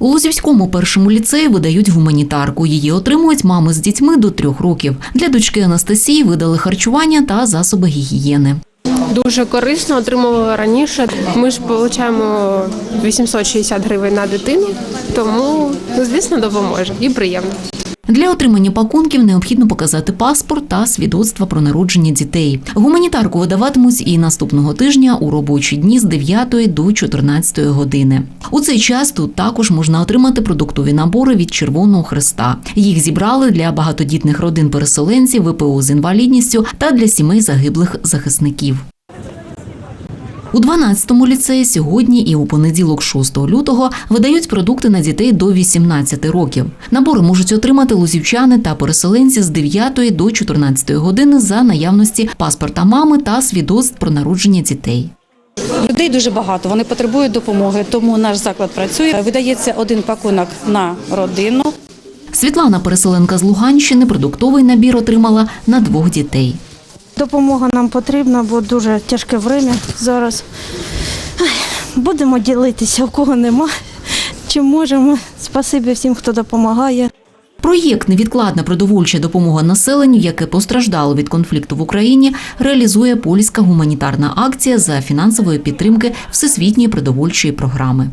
У Лозівському першому ліцеї видають гуманітарку. Її отримують мами з дітьми до трьох років. Для дочки Анастасії видали харчування та засоби гігієни. Дуже корисно отримувала раніше. Ми ж отримуємо 860 гривень на дитину, тому ну, звісно допоможе і приємно. Для отримання пакунків необхідно показати паспорт та свідоцтва про народження дітей. Гуманітарку видаватимуть і наступного тижня у робочі дні з 9 до 14 години. У цей час тут також можна отримати продуктові набори від Червоного Хреста. Їх зібрали для багатодітних родин переселенців, ВПО з інвалідністю та для сімей загиблих захисників. У 12-му ліцеї сьогодні і у понеділок, 6 лютого, видають продукти на дітей до 18 років. Набори можуть отримати лузівчани та переселенці з 9 до 14 години за наявності паспорта мами та свідоцтв про народження дітей. Людей дуже багато, вони потребують допомоги, тому наш заклад працює. Видається один пакунок на родину. Світлана, переселенка з Луганщини, продуктовий набір отримала на двох дітей. Допомога нам потрібна, бо дуже тяжке время зараз. Будемо ділитися, у кого нема. Чим можемо. Спасибі всім, хто допомагає. Проєкт Невідкладна продовольча допомога населенню, яке постраждало від конфлікту в Україні, реалізує польська гуманітарна акція за фінансової підтримки Всесвітньої продовольчої програми.